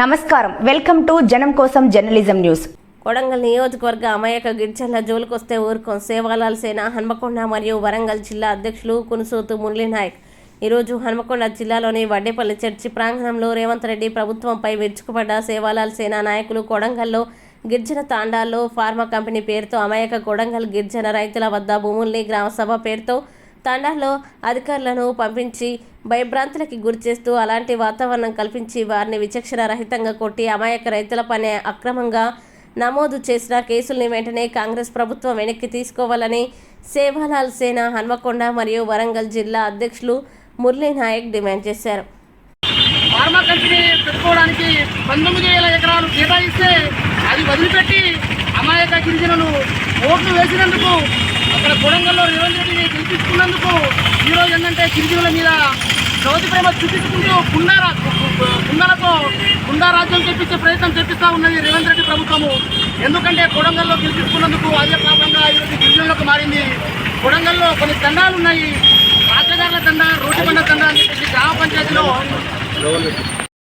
నమస్కారం. Welcome to జనం కోసం జర్నలిజం న్యూస్. కొడంగల్ నియోజకవర్గ అమాయక గిరిజనుల జోలికొస్తే ఊరుకోం. సేవాలాల్ సేన హన్మకొండ మరియు వరంగల్ జిల్లా అధ్యక్షులు కునుసోతు మురళీ నాయక్ ఈరోజు హన్మకొండ జిల్లాలోని వడ్డేపల్లి చర్చి ప్రాంగణంలో రేవంత్ రెడ్డి ప్రభుత్వంపై విరుచుకుపడ్డ సేవాలాల్ సేన నాయకులు కొడంగల్లో గిరిజన తాండాల్లో ఫార్మా కంపెనీ పేరుతో అమాయక కొడంగల్ గిరిజన రైతుల వద్ద భూముల్ని గ్రామసభ పేరుతో తండాల్లో అధికారులను పంపించి భయభ్రాంతులకి గురిచేస్తూ అలాంటి వాతావరణం కల్పించి వారిని విచక్షణ రహితంగా కొట్టి అమాయక రైతుల పని అక్రమంగా నమోదు చేసిన కేసుల్ని వెంటనే కాంగ్రెస్ ప్రభుత్వం వెనక్కి తీసుకోవాలని సేవాలాల్ సేన హన్మకొండ మరియు వరంగల్ జిల్లా అధ్యక్షులు మురళీ నాయక్ డిమాండ్ చేశారు. ఫార్మా కంపెనీ పెట్టుకోవడానికి పంతొమ్మిది వేల ఎకరాలు కేటాయిస్తే అది వదిలిపెట్టి అమాయక గిరిజనులు ఓట్లు వేసినందుకు అక్కడ కొడంగల్లో రేవంత్ రెడ్డిని గెలిపించుకున్నందుకు ఈరోజు ఏంటంటే గిరిజనుల మీద సౌతి ప్రేమ చూపించుకుంటూ కుండారా గుండాలతో గుండా రాజ్యం తెప్పించే ప్రయత్నం తెప్పిస్తూ ఉన్నది రేవంత్ రెడ్డి ప్రభుత్వము. ఎందుకంటే కొడంగల్లో గెలిపించుకున్నందుకు అదే పాపంగా ఈరోజు గిరిజనులకు మారింది. కొడంగల్లో కొన్ని తండాలు ఉన్నాయి. రాజగారుల దండ రోడ్డు బండ తండ అని చెప్పేసి గ్రామ పంచాయతీలో